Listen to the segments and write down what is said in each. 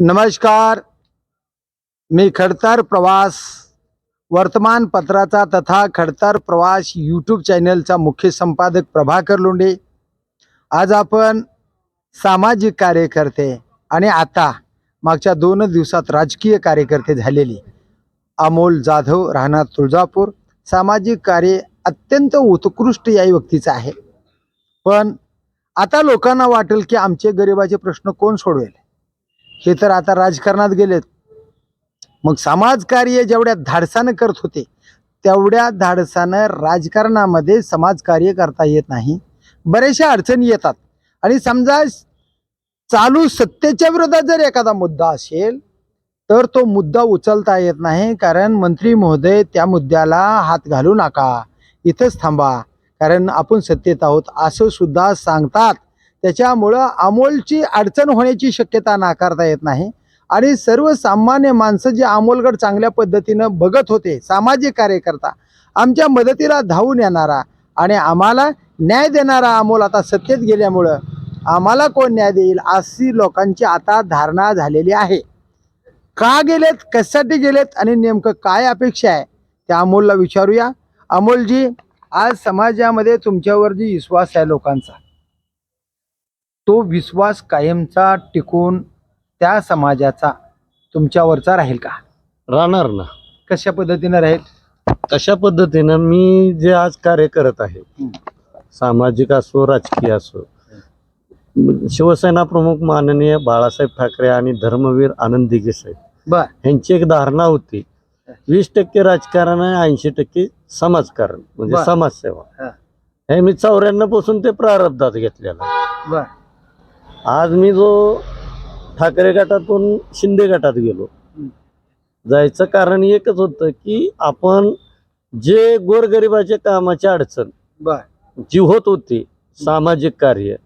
नमस्कार. मी खडतर प्रवास वर्तमानपत्राचा तथा खडतर प्रवास यूट्यूब चॅनलचा मुख्य संपादक प्रभाकर लोंढे. आज आपण सामाजिक कार्यकर्ते आणि आता मागच्या दोन दिवसात राजकीय कार्यकर्ते झालेले अमोल जाधव राहणार तुळजापूर. सामाजिक कार्य अत्यंत उत्कृष्ट या व्यक्तीचं आहे. पण आता लोकांना वाटेल की आमचे गरिबाचे प्रश्न कोण सोडवेल? हे तर आता राजकारणात गेलेत. मग समाजकार्य जेवढ्या धाडसानं करत होते तेवढ्या धाडसानं राजकारणामध्ये समाजकार्य करता येत नाही. बऱ्याचशा अडचणी येतात. आणि समजा चालू सत्तेच्या विरोधात जर एखादा मुद्दा असेल तर तो मुद्दा उचलता येत नाही. कारण मंत्री महोदय त्या मुद्द्याला हात घालू नका. इथंच थांबा. कारण आपण सत्तेत आहोत असं सुद्धा सांगतात त्याच्यामुळं अमोलची अडचण होण्याची शक्यता नाकारता येत नाही. आणि सर्वसामान्य माणसं जे अमोलगड चांगल्या पद्धतीनं बघत होते सामाजिक कार्यकर्ता आमच्या मदतीला धावून येणारा आणि आम्हाला न्याय देणारा अमोल आता सत्तेत गेल्यामुळं आम्हाला कोण न्याय देईल अशी लोकांची आता धारणा झालेली आहे. का गेलेत कशासाठी गेलेत आणि नेमकं काय अपेक्षा आहे त्या अमोलला विचारूया. अमोलजी आज समाजामध्ये तुमच्यावर जी विश्वास आहे लोकांचा. तो विश्वास कायमचा टिकून त्या समाजाचा तुमच्यावरचा राहील का? राहणार ना. कशा पद्धतीनं राहील? तशा पद्धतीनं? मी जे आज कार्य करत आहे. सामाजिक असो राजकीय असो शिवसेना प्रमुख माननीय बाळासाहेब ठाकरे आणि धर्मवीर आनंद दिघे साहेब यांची एक धारणा होती. वीस टक्के राजकारण आहे ऐंशी टक्के समाजकारण म्हणजे. समाजसेवा. हा. मी चौऱ्याण्णवपासून ते प्रारब्धात घेतलेलं आज मी जो ठाकरे गटातून शिंदे गटात गेलो. जायचं कारण एकच होतं की आपण जे गोरगरिबाच्या कामाची अडचण जी होत होती सामाजिक कार्य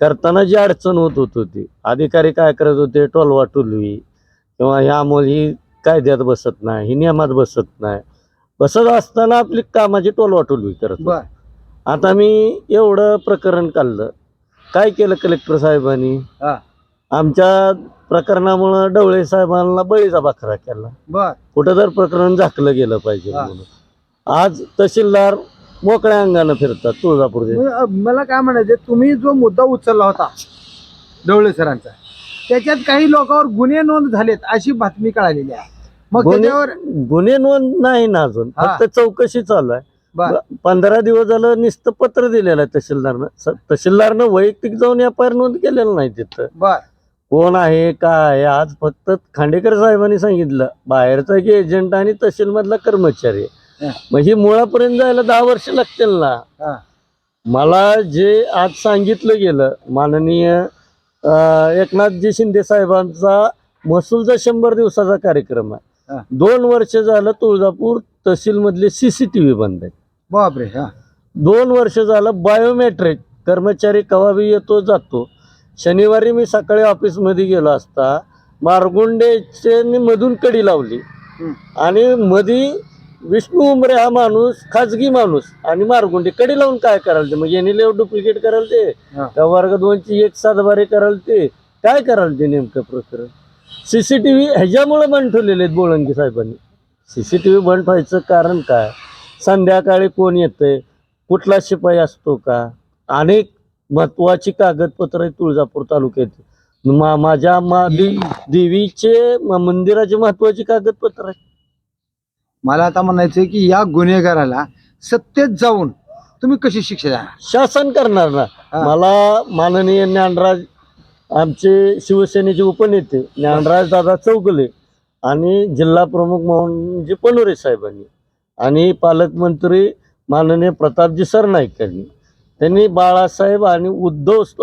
करताना जी अडचण होत होत होती अधिकारी काय करत होते टोलवा टोलवी किंवा ह्या अमोल ही कायद्यात बसत नाही ही नियमात बसत नाही बसत असताना आपली कामाची टोलवा टोलवी करत आता मी एवढं प्रकरण काढलं काय केलं कलेक्टर साहेबांनी? हा. आमच्या प्रकरणामुळं डवळे साहेबांना बळीचा बकरा केला. बर. कुठं तर प्रकरण झाकलं गेलं पाहिजे हा. म्हणून. आज तहसीलदार मोकळ्या अंगानं फिरतात तुळजापूरचे अ, मला काय म्हणायचं तुम्ही जो मुद्दा उचलला होता डवळे सरांचा त्याच्यात काही लोकांवर गुन्हे नोंद झालेत अशी बातमी कळालेली आहे. मग गुन्हे- त्याच्यावर गुन्हे नोंद नाही ना अजून. हा. फक्त चौकशी चालू आहे. पंधरा दिवस झालं नुसतं पत्र दिलेलं आहे तहसीलदारनं. तहसीलदारनं वैयक्तिक जाऊन एफ आय आर नोंद केलेलं नाही तिथं. बर. कोण आहे काय आहे? आज फक्त खांडेकर साहेबांनी सांगितलं बाहेरचा की एजंट आणि तहसील मधला कर्मचारी. मग ही मुळापर्यंत जायला दहा वर्ष लागतील ना. मला जे आज सांगितलं गेलं माननीय एकनाथजी शिंदे साहेबांचा महसूलचा शंभर दिवसाचा कार्यक्रम. आहे. दोन वर्ष झालं तुळजापूर तहसील मधले सीसीटीव्ही बंद आहेत. बापरे हा. दोन वर्ष झालं बायोमेट्रिक कर्मचारी कवाबी येतो जातो. शनिवारी मी सकाळी ऑफिसमध्ये गेलो असता मारगुंडेचे मधून कडी लावली. आणि मधी विष्णू उमरे हा माणूस खाजगी माणूस आणि मारगुंडे कडी लावून काय कराल ते मग यांनी लेव डुप्लिकेट कराल ते. त्या वर्ग दोनची एक सातबारे कराल ते काय कराल ते नेमकं प्रकरण? सीसीटीव्ही ह्याच्यामुळे बंद ठेवलेले आहेत बोळंगी साहेबांनी. सीसीटीव्ही बंद व्हायचं कारण काय? संध्याकाळी कोण येतंय? कुठला शिपाई असतो का? अनेक महत्वाची कागदपत्र तुळजापूर तालुक्यात. मा माझ्या मा देवीचे मंदिराचे महत्वाची कागदपत्र आहेत. मला आता म्हणायचं की या गुन्हेगाराला सत्तेत जाऊन तुम्ही कशी शिक्षा द्या शासन करणार ना. मला माननीय ज्ञानराज आमचे शिवसेनेचे उपनेते ज्ञानराज दादा चौगले आणि जिल्हा प्रमुख म्हणजे पनोरे साहेबांनी. आणि पालकमंत्री माननीय प्रतापजी सरनाईक यांनी त्यांनी बाळासाहेब आणि उद्धव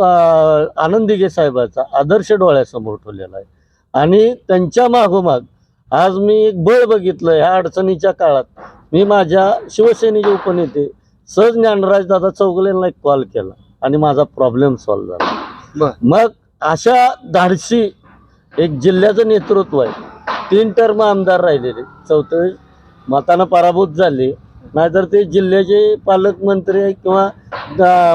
आनंदिगे साहेबाचा आदर्श डोळ्यासमोर ठेवलेला आहे. आणि त्यांच्या मागोमाग आज मी एक बळ बघितलं ह्या अडचणीच्या काळात. मी माझ्या शिवसेनेचे उपनेते सहज ज्ञानराज दादा चौगलेंना एक कॉल केला आणि माझा प्रॉब्लेम सॉल्व्ह झाला. मग अशा धाडसी एक जिल्ह्याचं नेतृत्व आहे. तीन टर्म आमदार राहिलेले चौथे मतानं पराभूत झाले. नाहीतर ते जिल्ह्याचे पालकमंत्री किंवा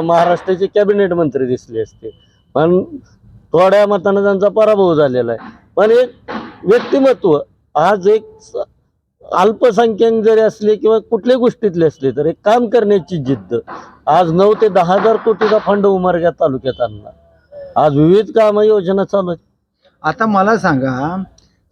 महाराष्ट्राचे कॅबिनेट मंत्री दिसले असते. पण थोड्या मतानं त्यांचा पराभव झालेला आहे. पण एक व्यक्तिमत्व आज एक स- अल्पसंख्याक जरी असले किंवा कुठल्या गोष्टीतले असले तर एक काम करण्याची जिद्द. आज नऊ ते दहा हजार कोटीचा फंड उमरग्या तालुक्यात आणला आज विविध काम योजना चालू आहेत. आता मला सांगा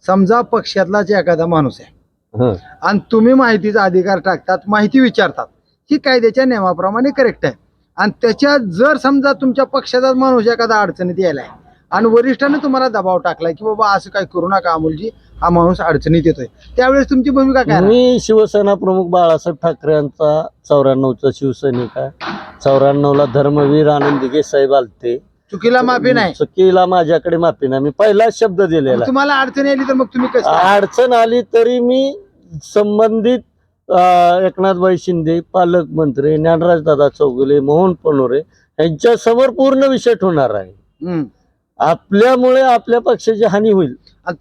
समजा पक्षातलाच एखादा माणूस आहे. आणि तुम्ही माहितीचा अधिकार टाकतात माहिती विचारतात. ही कायद्याच्या नियमाप्रमाणे करेक्ट आहे. आणि त्याच्यात जर समजा तुमच्या पक्षाचाच माणूस एखादा अडचणीत यायलाय आणि वरिष्ठांनी तुम्हाला दबाव टाकलाय की बाबा असं काय करू नका अमोलजी हा माणूस अडचणीत येतोय. त्यावेळेस तुमची भूमिका काय? मी शिवसेना प्रमुख बाळासाहेब ठाकरे यांचा चौऱ्याण्णवचा शिवसैनिक आहे. चौऱ्याण्णवला धर्मवीर आनंद दिघे साहेब आलते. चुकीला माफी नाही. चुकीला माझ्याकडे माफी नाही. मी पहिलाच शब्द दिलेला. तुम्हाला अडचण आली तर मग तुम्ही अडचण आली तरी मी संबंधित एकनाथभाई शिंदे पालकमंत्री ज्ञानराज दादा चौगुले मोहन पनोरे यांच्या समोर पूर्ण विषय होणार आहे. आपल्यामुळे आपल्या पक्षाची हानी होईल.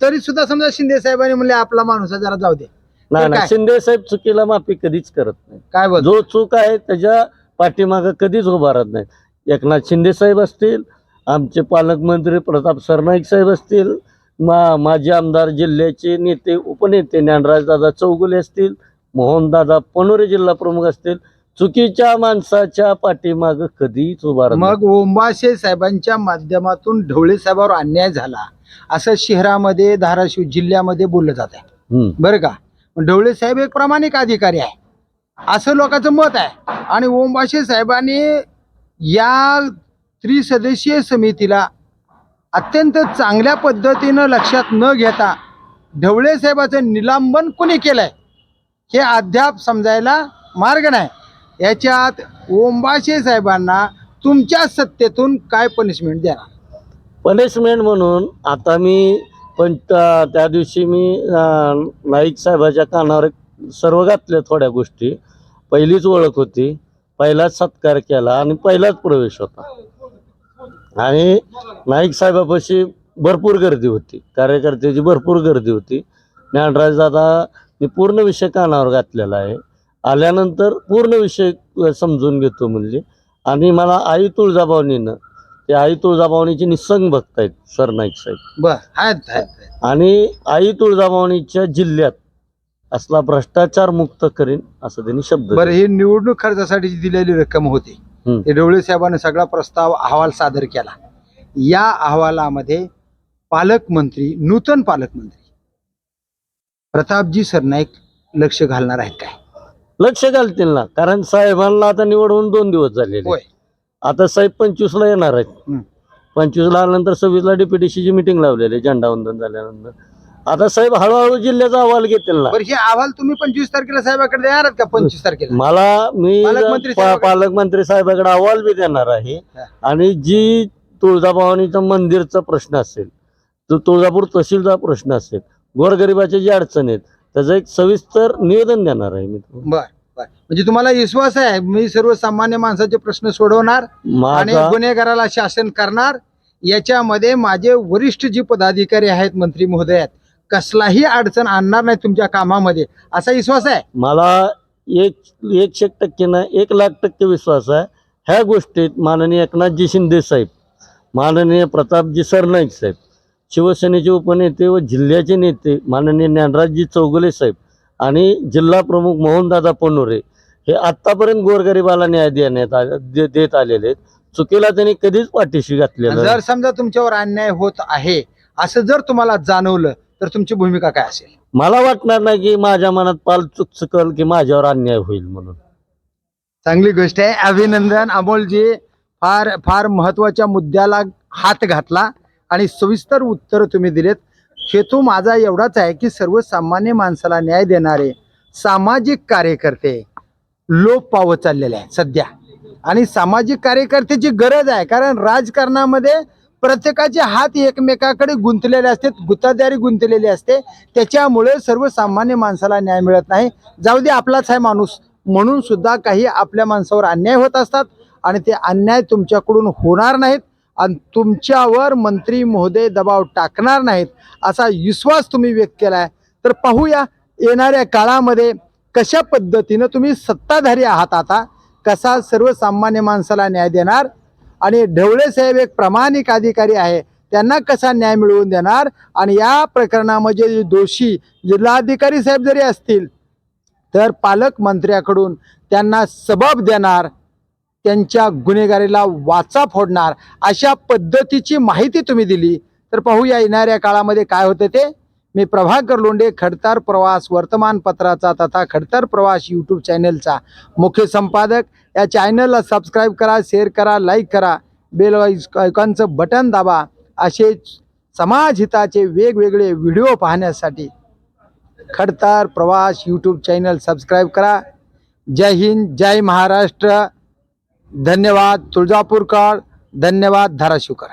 तरी सुद्धा समजा शिंदे साहेबांनी म्हणले आपला माणूस आहे, जरा जाऊ दे. नाही शिंदे साहेब चुकीला माफी कधीच करत नाही. काय बोल जो चूक आहे त्याच्या पाठीमाग कधीच उभा राहत नाही. एकनाथ शिंदे साहेब असतील आमचे पालकमंत्री प्रताप सरनाईक साहेब असतील मा माजी आमदार जिल्ह्याचे नेते उपनेते ज्ञानराज दादा चौगुले असतील मोहनदादा पनोरे जिल्हा प्रमुख असतील चुकीच्या माणसाच्या पाठीमाग कधीच उभा राहत नाही. मग ओंबाशे साहेबांच्या माध्यमातून ढवळे साहेबावर अन्याय झाला असं शहरामध्ये धाराशिव जिल्ह्यामध्ये बोललं जात आहे. बरं का ढवळे साहेब एक प्रामाणिक अधिकारी आहे असं लोकांचं मत आहे आणि ओंबाशे साहेबांनी या त्रिसदस्यीय समितीला अत्यंत चांगल्या पद्धतीनं लक्षात न घेता ढवळे साहेबाचं निलंबन कोणी केलंय हे अद्याप समजायला मार्ग नाही. याच्यात ओंबाशे साहेबांना तुमच्या सत्तेतून काय पनिशमेंट देणार? पनिशमेंट म्हणून आता मी पण त्या त्या दिवशी मी नाईक साहेबाच्या कानावर सर्व घातल्या थोड्या गोष्टी. पहिलीच ओळख होती पहिलाच सत्कार केला आणि पहिलाच प्रवेश होता. आणि नाईक साहेबापाशी भरपूर गर्दी होती कार्यकर्त्याची भरपूर गर्दी होती ज्ञानराज दादा मी पूर्ण विषय कानावर घातलेला आहे आल्यानंतर पूर्ण विषय समजून घेतो म्हणजे आणि मला आई तुळजाभवानीनं ते आई तुळजाभवानीचे निसंग भक्त आहेत सरनाईक साहेब बर आहेत आहेत आहेत. आणि आई तुळजाभवानीच्या जिल्ह्यात असला भ्रष्टाचार मुक्त करीन असं त्यांनी शब्द बरं. ही निवडणूक खर्चासाठी दिलेली रक्कम होती. ते साहेबांनी सगळा प्रस्ताव अहवाल सादर केला. या अहवालामध्ये पालकमंत्री नूतन पालकमंत्री प्रतापजी सरनाईक लक्ष घालणार आहेत काय? लक्ष घालतील ना. कारण साहेबांना आता निवडून दोन दिवस झालेले होय. आता साहेब पंचवीसला येणार आहेत. हम्म. पंचवीसला आल्यानंतर सव्वीसला डीपीडीसीची मिटिंग लावलेली आहे झेंडावंदन झाल्यानंतर. आता साहेब हळूहळू जिल्ह्याचा अहवाल घेतील ना. बरं हे अहवाल तुम्ही पंचवीस तारखेला साहेबाकडे देणार आहात का पंचवीस तारखेला? मला मी पालकमंत्री पा- साहेबाकडे- पालकमंत्री साहेबाकडे अहवाल बी देणार आहे. हा. आणि जी तुळजाभवानीचं मंदिरचा प्रश्न असेल तो तुळजापूर तहसीलचा प्रश्न असेल गोरगरिबाच्या जी अडचण आहेत त्याचं एक सविस्तर निवेदन देणार आहे मी. बर बर. म्हणजे तुम्हाला विश्वास आहे मी सर्वसामान्य माणसाचे प्रश्न सोडवणार आणि माझा गुन्हेगाराला शासन करणार. याच्यामध्ये माझे वरिष्ठ जी पदाधिकारी आहेत मंत्री महोदय आहेत कसलाही अडचण आणणार नाही तुमच्या कामामध्ये. असा विश्वास आहे? मला एक एकशे एक टक्के नाही एक लाख टक्के विश्वास आहे. ह्या गोष्टीत माननीय एकनाथजी शिंदे साहेब माननीय प्रतापजी सरनाईक साहेब शिवसेनेचे उपनेते व जिल्ह्याचे नेते माननीय ज्ञानराजजी चौगुले साहेब आणि जिल्हा प्रमुख मोहनदादा पनोरे हे आत्तापर्यंत गोरगरिबाला न्याय देण्यात आ- दे- देत आलेले आहेत. चुकीला त्यांनी कधीच पाठीशी घातलेलं जर. समजा तुमच्यावर अन्याय होत आहे असं जर तुम्हाला जाणवलं तर तुमची भूमिका काय असेल? मला वाटणार नाही की माझ्या मनात पाल चुक चुकल की माझ्यावर अन्याय होईल म्हणून. चांगली गोष्ट आहे. अभिनंदन. अमोलजी फार फार महत्त्वाच्या मुद्द्याला हात घातला आणि सविस्तर उत्तर तुम्ही दिलेत. हेतू माझा एवढाच आहे की सर्वसामान्य माणसाला न्याय देणारे सामाजिक कार्यकर्ते लोप पावत चाललेले आहेत सध्या. आणि सामाजिक कार्यकर्त्याची गरज आहे. कारण राजकारणामध्ये प्रत्येकाचे हात एकमेकाकडे गुंतलेले असतात गुत्तादारी गुंतलेली असते. त्याच्यामुळे सर्वसामान्य माणसाला न्याय मिळत नाही. जाऊ दे आपलाच आहे माणूस. म्हणून सुद्धा काही आपल्या माणसावर अन्याय होत असतात आणि ते अन्याय तुमच्याकडून होणार नाहीत आणि तुमच्यावर मंत्री महोदय दबाव टाकणार नाहीत असा विश्वास तुम्ही व्यक्त केला आहे तर पाहूया येणाऱ्या काळामध्ये कशा पद्धतीनं तुम्ही सत्ताधारी आहात आता? कसा सर्वसामान्य माणसाला न्याय देणार? आणि ढवळे साहेब एक प्रामाणिक अधिकारी आहे. त्यांना कसा न्याय मिळवून देणार? आणि या प्रकरणामध्ये दोषी जिल्हाधिकारी साहेब जरी असतील तर पालकमंत्र्याकडून त्यांना सबब देणार त्यांच्या गुन्हेगारीला वाचा फोडणार अशा पद्धतीची माहिती तुम्ही दिली. तर पाहूया येणाऱ्या काळामध्ये काय होतं ते. मी प्रभाकर लोंढे खडतर प्रवास वर्तमानपत्राचा तथा खडतर प्रवास यूट्यूब चॅनलचा मुख्य संपादक. या चॅनलला सबस्क्राईब करा शेअर करा लाईक करा. बेल आयकॉनचं बटन दाबा. असे समाजहिताचे वेगवेगळे व्हिडिओ पाहण्यासाठी खडतर प्रवास यूट्यूब चॅनल सबस्क्राईब करा. जय हिंद जय महाराष्ट्र. धन्यवाद तुळजापूरकर. धन्यवाद धाराशिवकर.